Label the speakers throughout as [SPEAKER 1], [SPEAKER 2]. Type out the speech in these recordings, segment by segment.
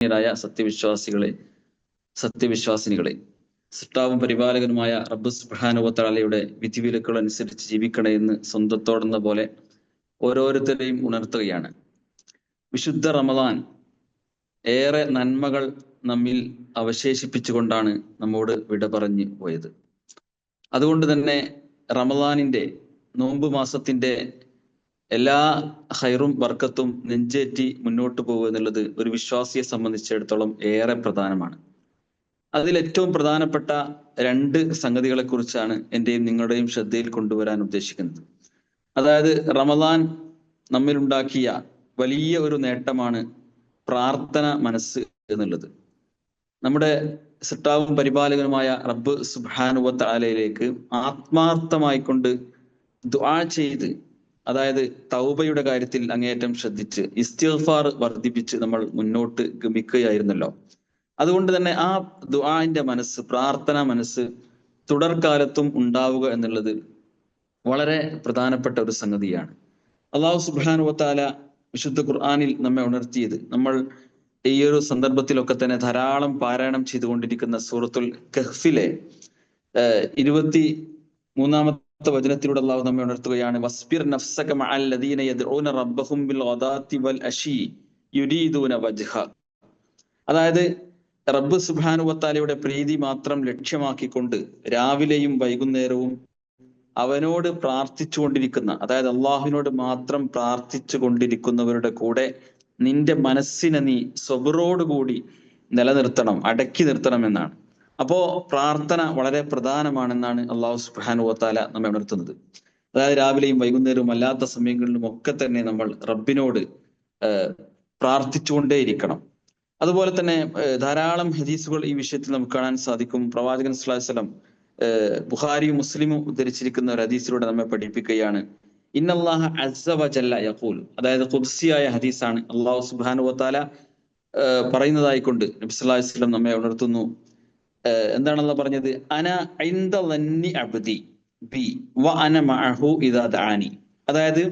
[SPEAKER 1] ആദരണീയരായ സത്യവിശ്വാസികളെ സത്യവിശ്വാസിനികളെ സൃഷ്ടാവും പരിപാലകനുമായ റബ്ബ് സുബ്ഹാനുവത്താലയുടെ വിധിവിലക്കുകൾ അനുസരിച്ച് ജീവിക്കണേ എന്ന് സ്വന്തത്തോടുന്ന പോലെ ഓരോരുത്തരെയും ഉണർത്തുകയാണ്. വിശുദ്ധ റമദാൻ ഏറെ നന്മകൾ നമ്മിൽ അവശേഷിപ്പിച്ചുകൊണ്ടാണ് നമ്മോട് വിട പറഞ്ഞു പോയത്. അതുകൊണ്ട് തന്നെ റമദാനിന്റെ നോമ്പ് മാസത്തിന്റെ എല്ലാ ഹൈറും വർക്കത്തും നെഞ്ചേറ്റി മുന്നോട്ട് പോകുക എന്നുള്ളത് ഒരു വിശ്വാസിയെ സംബന്ധിച്ചിടത്തോളം ഏറെ പ്രധാനമാണ്. അതിൽ ഏറ്റവും പ്രധാനപ്പെട്ട രണ്ട് സംഗതികളെ കുറിച്ചാണ് എന്റെയും നിങ്ങളുടെയും ശ്രദ്ധയിൽ കൊണ്ടുവരാൻ ഉദ്ദേശിക്കുന്നത്. അതായത് റമദാൻ നമ്മിലുണ്ടാക്കിയ വലിയ ഒരു നേട്ടമാണ് പ്രാർത്ഥന മനസ്സ് എന്നുള്ളത്. നമ്മുടെ സിട്ടാവും പരിപാലകനുമായ റബ്ബ് സുബാനുവ താലയിലേക്ക് ആത്മാർത്ഥമായിക്കൊണ്ട് ദ്വാ ചെയ്ത് അതായത് തൗബയുടെ കാര്യത്തിൽ അങ്ങേയറ്റം ശ്രദ്ധിച്ച് ഇസ്തിഫാർ വർദ്ധിപ്പിച്ച് നമ്മൾ മുന്നോട്ട് ഗമിക്കുകയായിരുന്നല്ലോ. അതുകൊണ്ട് തന്നെ ആ ദുആന്റെ മനസ്സ് പ്രാർത്ഥന മനസ്സ് തുടർക്കാലത്തും ഉണ്ടാവുക എന്നുള്ളത് വളരെ പ്രധാനപ്പെട്ട ഒരു സംഗതിയാണ്. അള്ളാഹു സുബാനുവത്താല വിശുദ്ധ ഖുർആാനിൽ നമ്മെ ഉണർത്തിയത്. നമ്മൾ ഈ ഒരു സന്ദർഭത്തിലൊക്കെ തന്നെ ധാരാളം പാരായണം ചെയ്തുകൊണ്ടിരിക്കുന്ന സൂറത്തുൽ കഹ്ഫിലെ ഇരുപത്തി മൂന്നാമത്തെ വചനത്തിലൂടെ അള്ളാഹു നമ്മെ ഉണർത്തുകയാണ്. വസ്ബിർ നഫ്സക മഅൽ ലദീന യദ്ഊന റബ്ബഹും ബിൽ ഗദാത്തി വൽ അശി യുരീദൂന വജ്ഹ. അതായത് റബ്ബ് സുബാനുവത്താലയുടെ പ്രീതി മാത്രം ലക്ഷ്യമാക്കിക്കൊണ്ട് രാവിലെയും വൈകുന്നേരവും അവനോട് പ്രാർത്ഥിച്ചുകൊണ്ടിരിക്കുന്ന അതായത് അള്ളാഹുവിനോട് മാത്രം പ്രാർത്ഥിച്ചു കൊണ്ടിരിക്കുന്നവരുടെ കൂടെ നിന്റെ മനസ്സിനെ നീ സ്വബറോടുകൂടി നിലനിർത്തണം അടക്കി നിർത്തണം എന്നാണ്. അപ്പോ പ്രാർത്ഥന വളരെ പ്രധാനമാണെന്നാണ് അള്ളാഹു സുബാനുവത്താല നമ്മെ ഉണർത്തുന്നത്. അതായത് രാവിലെയും വൈകുന്നേരവും അല്ലാത്ത സമയങ്ങളിലും ഒക്കെ തന്നെ നമ്മൾ റബ്ബിനോട് പ്രാർത്ഥിച്ചുകൊണ്ടേയിരിക്കണം. അതുപോലെ തന്നെ ധാരാളം ഹദീസുകൾ ഈ വിഷയത്തിൽ നമുക്ക് കാണാൻ സാധിക്കും. പ്രവാചകൻ സ്വലം ബുഖാരിയും മുസ്ലിമും ഉദ്ധരിച്ചിരിക്കുന്ന ഒരു ഹദീസിലൂടെ നമ്മെ പഠിപ്പിക്കുകയാണ്. ഇന്നല്ലാഹ അസവജല്ല യഖൂൽ. അതായത് കുദ്സിയായ ഹദീസാണ് അള്ളാഹു സുബാനു വത്താല പറയുന്നതായിക്കൊണ്ട് നബി സല്ലല്ലാഹു അലൈഹി വസല്ലം നമ്മെ ഉണർത്തുന്നു. എന്താണല്ലോ പറഞ്ഞത്? അന അബ്ദി ബി വ അന ദഅാനി. അതായത്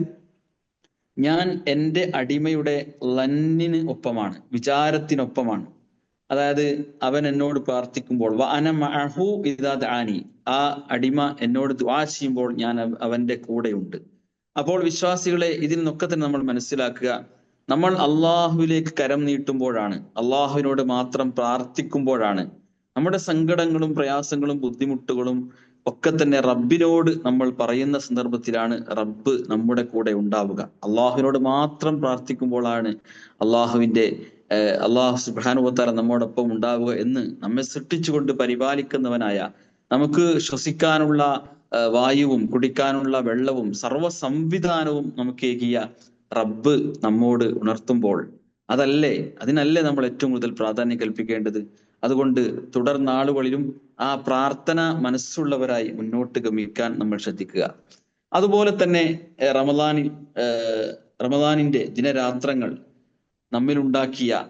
[SPEAKER 1] ഞാൻ എന്റെ അടിമയുടെ ലന്നിന് ഒപ്പമാണ് വിചാരത്തിനൊപ്പമാണ്. അതായത് അവൻ എന്നോട് പ്രാർത്ഥിക്കുമ്പോൾ വ അന മഅഹു ഇദാ ദഅാനി. ആ അടിമ എന്നോട് ദ്വാ ചെയ്യുമ്പോൾ ഞാൻ അവന്റെ കൂടെയുണ്ട്. അപ്പോൾ വിശ്വാസികളെ ഇതിൽ നിന്നൊക്കെ തന്നെ നമ്മൾ മനസ്സിലാക്കുക നമ്മൾ അള്ളാഹുവിലേക്ക് കരം നീട്ടുമ്പോഴാണ് അള്ളാഹുവിനോട് മാത്രം പ്രാർത്ഥിക്കുമ്പോഴാണ് നമ്മുടെ സങ്കടങ്ങളും പ്രയാസങ്ങളും ബുദ്ധിമുട്ടുകളും ഒക്കെ തന്നെ റബ്ബിനോട് നമ്മൾ പറയുന്ന സന്ദർഭത്തിലാണ് റബ്ബ് നമ്മുടെ കൂടെ ഉണ്ടാവുക. അള്ളാഹുവിനോട് മാത്രം പ്രാർത്ഥിക്കുമ്പോഴാണ് അള്ളാഹുവിന്റെ അള്ളാഹു സുബാനുവത്താല നമ്മോടൊപ്പം ഉണ്ടാവുക എന്ന് നമ്മെ സൃഷ്ടിച്ചുകൊണ്ട് പരിപാലിക്കുന്നവനായ നമുക്ക് ശ്വസിക്കാനുള്ള വായുവും കുടിക്കാനുള്ള വെള്ളവും സർവ സംവിധാനവും നമുക്ക് ഏകിയ റബ്ബ് നമ്മോട് ഉണർത്തുമ്പോൾ അതല്ലേ അതിനല്ലേ നമ്മൾ ഏറ്റവും കൂടുതൽ പ്രാധാന്യം കൽപ്പിക്കേണ്ടത്? അതുകൊണ്ട് തുടർ നാളുകളിലും ആ പ്രാർത്ഥന മനസ്സുള്ളവരായി മുന്നോട്ട് ഗമിക്കാൻ നമ്മൾ ശ്രദ്ധിക്കുക. അതുപോലെ തന്നെ റമദാനിൽ റമദാനിന്റെ ദിനരാത്രങ്ങൾ നമ്മിലുണ്ടാക്കിയ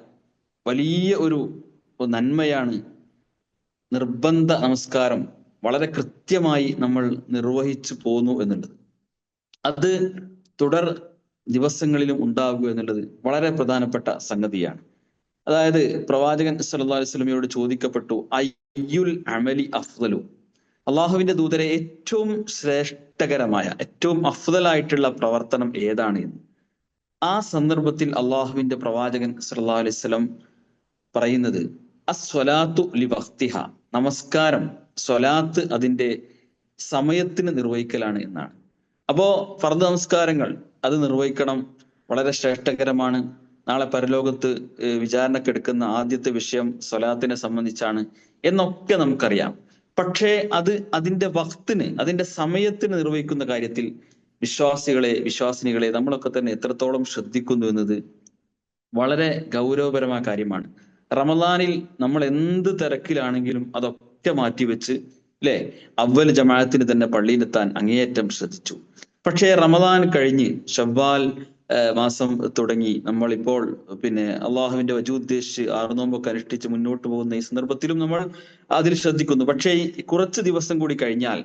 [SPEAKER 1] വലിയ ഒരു നന്മയാണ് നിർബന്ധ നമസ്കാരം. വളരെ കൃത്യമായി നമ്മൾ നിർവഹിച്ചു പോന്നു എന്നുള്ളത്. അത് തുടർ ദിവസങ്ങളിലും ഉണ്ടാവുക എന്നുള്ളത് വളരെ പ്രധാനപ്പെട്ട സംഗതിയാണ്. അതായത് പ്രവാചകൻ സല്ലല്ലാഹു അലൈഹി വസല്ലമയോട് ചോദിക്കപ്പെട്ടു അയ്യുൽ അമലി അഫ്ദലു? അള്ളാഹുവിന്റെ ദൂതരെ ഏറ്റവും ശ്രേഷ്ഠകരമായ ഏറ്റവും അഫ്ദലായിട്ടുള്ള പ്രവർത്തനം ഏതാണ് എന്ന്. ആ സന്ദർഭത്തിൽ അള്ളാഹുവിന്റെ പ്രവാചകൻ സല്ലല്ലാഹു അലൈഹി വസല്ലം പറയുന്നത് അസ്വലാത്തു ലി വഖ്തിഹ. നമസ്കാരം സ്വലാത്ത് അതിന്റെ സമയത്തിന് നിർവഹിക്കലാണ് എന്നാണ്. അപ്പോ ഫർദ് നമസ്കാരങ്ങൾ അത് നിർവഹിക്കണം വളരെ ശ്രേഷ്ഠകരമാണ്. നാളെ പരലോകത്ത് വിചാരണക്കെടുക്കുന്ന ആദ്യത്തെ വിഷയം സ്വലാത്തിനെ സംബന്ധിച്ചാണ് എന്നൊക്കെ നമുക്കറിയാം. പക്ഷേ അത് അതിന്റെ വക്തിന് അതിന്റെ സമയത്തിന് നിർവഹിക്കുന്ന കാര്യത്തിൽ വിശ്വാസികളെ വിശ്വാസിനികളെ നമ്മളൊക്കെ തന്നെ എത്രത്തോളം ശ്രദ്ധിക്കുന്നു എന്നത് വളരെ ഗൗരവപരമായ കാര്യമാണ്. റമദാനിൽ നമ്മൾ എന്ത് തിരക്കിലാണെങ്കിലും അതൊക്കെ മാറ്റിവെച്ച് അല്ലെ അവൽ ജമാഅത്തിന് തന്നെ പള്ളിയിലെത്താൻ അങ്ങേയറ്റം ശ്രദ്ധിച്ചു. പക്ഷേ റമദാൻ കഴിഞ്ഞ് ഷവ്വാൽ മാസം തുടങ്ങി. നമ്മളിപ്പോൾ പിന്നെ അള്ളാഹുവിന്റെ വജുദ്ദേശിച്ച് ആറുനോമ്പൊക്കെ അനുഷ്ഠിച്ച് മുന്നോട്ട് പോകുന്ന ഈ സന്ദർഭത്തിലും നമ്മൾ അതിൽ ശ്രദ്ധിക്കുന്നു. പക്ഷേ കുറച്ച് ദിവസം കൂടി കഴിഞ്ഞാൽ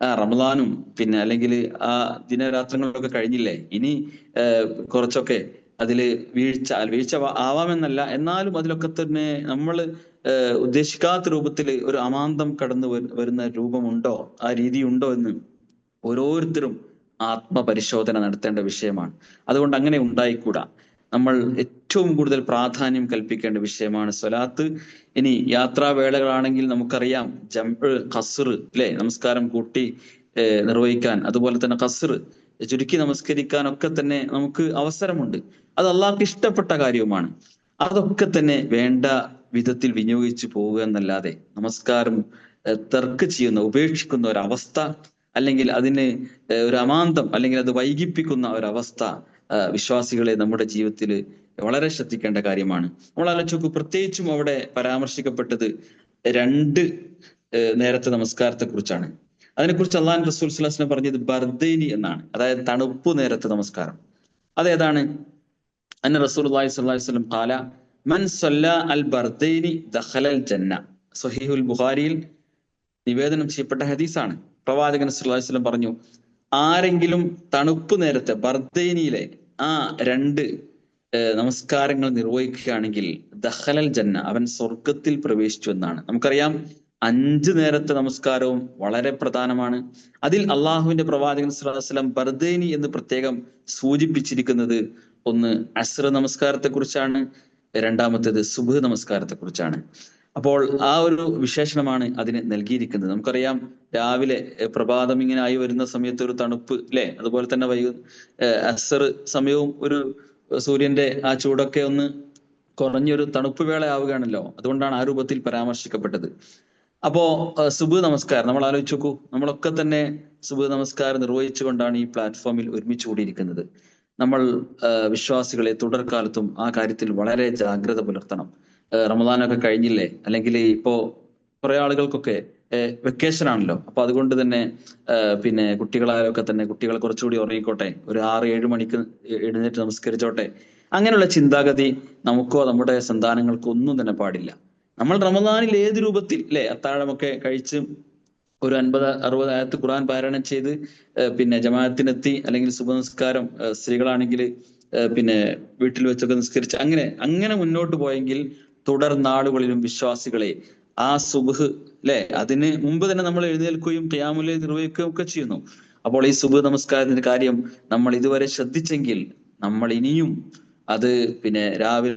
[SPEAKER 1] റമദാനും പിന്നെ അല്ലെങ്കിൽ ആ ദിനരാത്രങ്ങളൊക്കെ കഴിഞ്ഞില്ലേ? ഇനി കുറച്ചൊക്കെ അതിൽ വീഴ്ച വീഴ്ച ആവാമെന്നല്ല. എന്നാലും അതിലൊക്കെ തന്നെ നമ്മൾ ഉദ്ദേശിക്കാത്ത രൂപത്തിൽ ഒരു അമാന്തം കടന്നു വരുന്ന രൂപമുണ്ടോ? ആ രീതി ഉണ്ടോ എന്ന് ഓരോരുത്തരും ആത്മപരിശോധന നടത്തേണ്ട വിഷയമാണ്. അതുകൊണ്ട് അങ്ങനെ ഉണ്ടായിക്കൂടാ. നമ്മൾ ഏറ്റവും കൂടുതൽ പ്രാധാന്യം കൽപ്പിക്കേണ്ട വിഷയമാണ് സ്വലാത്ത്. ഇനി യാത്രാവേളകളാണെങ്കിൽ നമുക്കറിയാം ജംപ് ഖസർ അല്ലെ നമസ്കാരം കൂട്ടി നിർവഹിക്കാൻ. അതുപോലെ തന്നെ ഖസർ ചുരുക്കി നമസ്കരിക്കാൻ ഒക്കെ തന്നെ നമുക്ക് അവസരമുണ്ട്. അത് അള്ളാഹ്ക്ക് ഇഷ്ടപ്പെട്ട കാര്യവുമാണ്. അതൊക്കെ തന്നെ വേണ്ട വിധത്തിൽ വിനിയോഗിച്ചു പോവുക എന്നല്ലാതെ നമസ്കാരം തർക്ക് ചെയ്യുന്ന ഉപേക്ഷിക്കുന്ന ഒരവസ്ഥ അല്ലെങ്കിൽ അതിന് ഒരു അമാന്തം അല്ലെങ്കിൽ അത് വൈകിപ്പിക്കുന്ന ഒരവസ്ഥ വിശ്വാസികളെ നമ്മുടെ ജീവിതത്തിൽ വളരെ ശ്രദ്ധിക്കേണ്ട കാര്യമാണ്. നമ്മൾ ആലോചിച്ചു പ്രത്യേകിച്ചും അവിടെ പരാമർശിക്കപ്പെട്ടത് രണ്ട് നേരത്തെ നമസ്കാരത്തെ കുറിച്ചാണ് അതിനെക്കുറിച്ച് അള്ളാൻ റസൂൽ സ്വലാസ്ലം പറഞ്ഞത് ബർദേനി എന്നാണ്. അതായത് തണുപ്പ് നേരത്തെ നമസ്കാരം. അതേതാണ് അന്ന റസൂൽ അള്ളാഹി സ്വല്ലല്ലാഹി വസല്ലം ഖാല മൻ സല്ല അൽ ബർദേനി ജന്ന. സഹീഹുൽ ബുഖാരിയിൽ നിവേദനം ചെയ്യപ്പെട്ട ഹദീസാണ്. പ്രവാചകൻ വസല്ലം പറഞ്ഞു ആരെങ്കിലും തണുപ്പ് നേരത്തെ ബർദൈനിയിലെ ആ രണ്ട് നമസ്കാരങ്ങൾ നിർവഹിക്കുകയാണെങ്കിൽ ദഖലൽ ജന്ന അവൻ സ്വർഗത്തിൽ പ്രവേശിച്ചു എന്നാണ്. നമുക്കറിയാം അഞ്ച് നേരത്തെ നമസ്കാരവും വളരെ പ്രധാനമാണ്. അതിൽ അള്ളാഹുവിന്റെ പ്രവാചകൻ വസല്ലം ബർദൈനി എന്ന് പ്രത്യേകം സൂചിപ്പിച്ചിരിക്കുന്നത് ഒന്ന് അസ്ര നമസ്കാരത്തെ കുറിച്ചാണ് രണ്ടാമത്തേത് സുബ്ഹ് നമസ്കാരത്തെ കുറിച്ചാണ് അപ്പോൾ ആ ഒരു വിശേഷണമാണ് അതിന് നൽകിയിരിക്കുന്നത്. നമുക്കറിയാം രാവിലെ പ്രഭാതം ഇങ്ങനെ ആയി വരുന്ന സമയത്ത് ഒരു തണുപ്പ് അല്ലെ അതുപോലെ തന്നെ വൈകു അസർ സമയവും ഒരു സൂര്യന്റെ ആ ചൂടൊക്കെ ഒന്ന് കുറഞ്ഞൊരു തണുപ്പ് വേള ആവുകയാണല്ലോ. അതുകൊണ്ടാണ് ആ രൂപത്തിൽ പരാമർശിക്കപ്പെട്ടത്. അപ്പോ സുബ് നമസ്കാരം. നമ്മൾ ആലോചിച്ച് നോക്കൂ നമ്മളൊക്കെ തന്നെ സുബ് നമസ്കാരം നിർവഹിച്ചുകൊണ്ടാണ് ഈ പ്ലാറ്റ്ഫോമിൽ ഒരുമിച്ച് കൂടിയിരിക്കുന്നത്. നമ്മൾ വിശ്വാസികളെ തുടർക്കാലത്തും ആ കാര്യത്തിൽ വളരെ ജാഗ്രത പുലർത്തണം. റമദാനൊക്കെ കഴിഞ്ഞില്ലേ? അല്ലെങ്കിൽ ഇപ്പോ കുറെ ആളുകൾക്കൊക്കെ വെക്കേഷൻ ആണല്ലോ. അപ്പൊ അതുകൊണ്ട് തന്നെ പിന്നെ കുട്ടികളായാലൊക്കെ തന്നെ കുട്ടികൾ കുറച്ചുകൂടി ഉറങ്ങിക്കോട്ടെ. ഒരു ആറ് ഏഴ് മണിക്ക് എഴുന്നേറ്റ് നമസ്കരിച്ചോട്ടെ. അങ്ങനെയുള്ള ചിന്താഗതി നമുക്കോ നമ്മുടെ സന്താനങ്ങൾക്കോ ഒന്നും തന്നെ പാടില്ല. നമ്മൾ റമദാനിൽ ഏത് രൂപത്തിൽ അല്ലെ അത്താഴമൊക്കെ കഴിച്ച് ഒരു അൻപത് അറുപത് ആയത്ത് ഖുർആൻ പാരായണം ചെയ്ത് പിന്നെ ജമാഅത്തിനെത്തി അല്ലെങ്കിൽ സുബനസ്കാരം സ്ത്രീകളാണെങ്കിൽ പിന്നെ വീട്ടിൽ വെച്ചൊക്കെ നിസ്കരിച്ച് അങ്ങനെ അങ്ങനെ മുന്നോട്ട് പോയെങ്കിൽ തുടർ നാളുകളിലും വിശ്വാസികളെ ആ സുബഹ് അല്ലെ അതിന് മുമ്പ് തന്നെ നമ്മൾ എഴുന്നേൽക്കുകയും ക്യാമുലെ നിർവഹിക്കുകയും ഒക്കെ ചെയ്യുന്നു. അപ്പോൾ ഈ സുബഹ് നമസ്കാരത്തിന്റെ കാര്യം നമ്മൾ ഇതുവരെ ശ്രദ്ധിച്ചെങ്കിൽ നമ്മൾ ഇനിയും അത് പിന്നെ രാവിലെ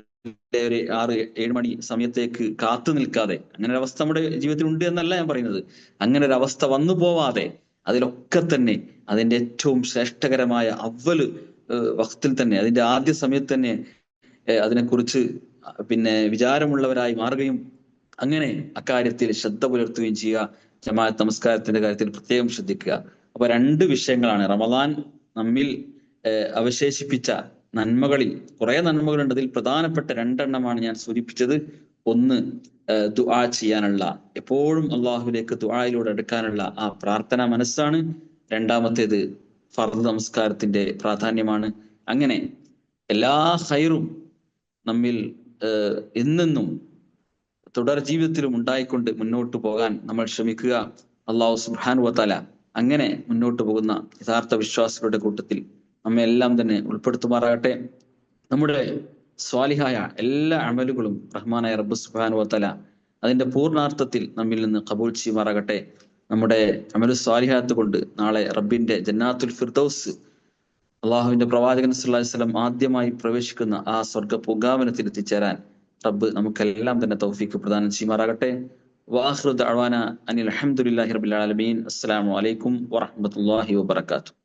[SPEAKER 1] ഒരു ആറ് ഏഴ് മണി സമയത്തേക്ക് കാത്തു നിൽക്കാതെ അങ്ങനെ ഒരു അവസ്ഥ നമ്മുടെ ജീവിതത്തിൽ ഉണ്ട് എന്നല്ല ഞാൻ പറയുന്നത്. അങ്ങനെ ഒരു അവസ്ഥ വന്നു പോവാതെ അതിലൊക്കെ തന്നെ അതിന്റെ ഏറ്റവും ശ്രേഷ്ഠകരമായ അവൽ വക്തിൽ തന്നെ അതിന്റെ ആദ്യ സമയത്ത് തന്നെ അതിനെക്കുറിച്ച് പിന്നെ വിചാരമുള്ളവരായി മാറുകയും അങ്ങനെ അക്കാര്യത്തിൽ ശ്രദ്ധ പുലർത്തുകയും ചെയ്യുക ജമാഅത്ത് നമസ്കാരത്തിന്റെ കാര്യത്തിൽ പ്രത്യേകം ശ്രദ്ധിക്കുക. അപ്പൊ രണ്ട് വിഷയങ്ങളാണ്. റമദാൻ നമ്മിൽ അവശേഷിപ്പിച്ച നന്മകളിൽ കുറെ നന്മകളുണ്ട്. അതിൽ പ്രധാനപ്പെട്ട രണ്ടെണ്ണമാണ് ഞാൻ സൂചിപ്പിച്ചത്. ഒന്ന് ദുആ ചെയ്യാനുള്ള എപ്പോഴും അള്ളാഹുലേക്ക് ദുആയിലൂടെ എടുക്കാനുള്ള ആ പ്രാർത്ഥന മനസ്സാണ്. രണ്ടാമത്തേത് ഫർദ് നമസ്കാരത്തിന്റെ പ്രാധാന്യമാണ്. അങ്ങനെ എല്ലാ ഹൈറും നമ്മിൽ എന്നെന്നും തുടർ ജീവിതത്തിലും ഉണ്ടായിക്കൊണ്ട് മുന്നോട്ട് പോകാൻ നമ്മൾ ശ്രമിക്കുക. അള്ളാഹു സുബ്ഹാനു വതആല അങ്ങനെ മുന്നോട്ട് പോകുന്ന യഥാർത്ഥ വിശ്വാസികളുടെ കൂട്ടത്തിൽ നമ്മെ എല്ലാം തന്നെ ഉൾപ്പെടുത്തുമാറാകട്ടെ. നമ്മുടെ സ്വാലിഹായ എല്ലാ അമലുകളും റഹ്മാനായ റബ്ബു സുബ്ഹാനു വതആല അതിന്റെ പൂർണാർത്ഥത്തിൽ നമ്മിൽ നിന്ന് കബൂൽ ചെയ്യുമാറാകട്ടെ. നമ്മുടെ അമലു സ്വാലിഹാത്ത് കൊണ്ട് നാളെ റബ്ബിന്റെ ജന്നാത്തുൽ ഫിർദൗസ് അള്ളാഹുവിന്റെ പ്രവാചകൻ വസല്ലം ആദ്യമായി പ്രവേശിക്കുന്ന ആ സ്വർഗ പുകാവനത്തിൽ എത്തിച്ചേരാൻ റബ്ബ് നമുക്കെല്ലാം തന്നെ തൗഫീക്ക് പ്രദാനം ചെയ്യുമാറാകട്ടെ. വാഹ്റുദ് അഹ്വാന അനിൽ അഹമ്മദുല്ലാഹി റബ്ബിൽ ആലമീൻ. അസ്സലാമു അലൈക്കും വറഹ്മത്തുള്ളാഹി വബറകാതുഹു.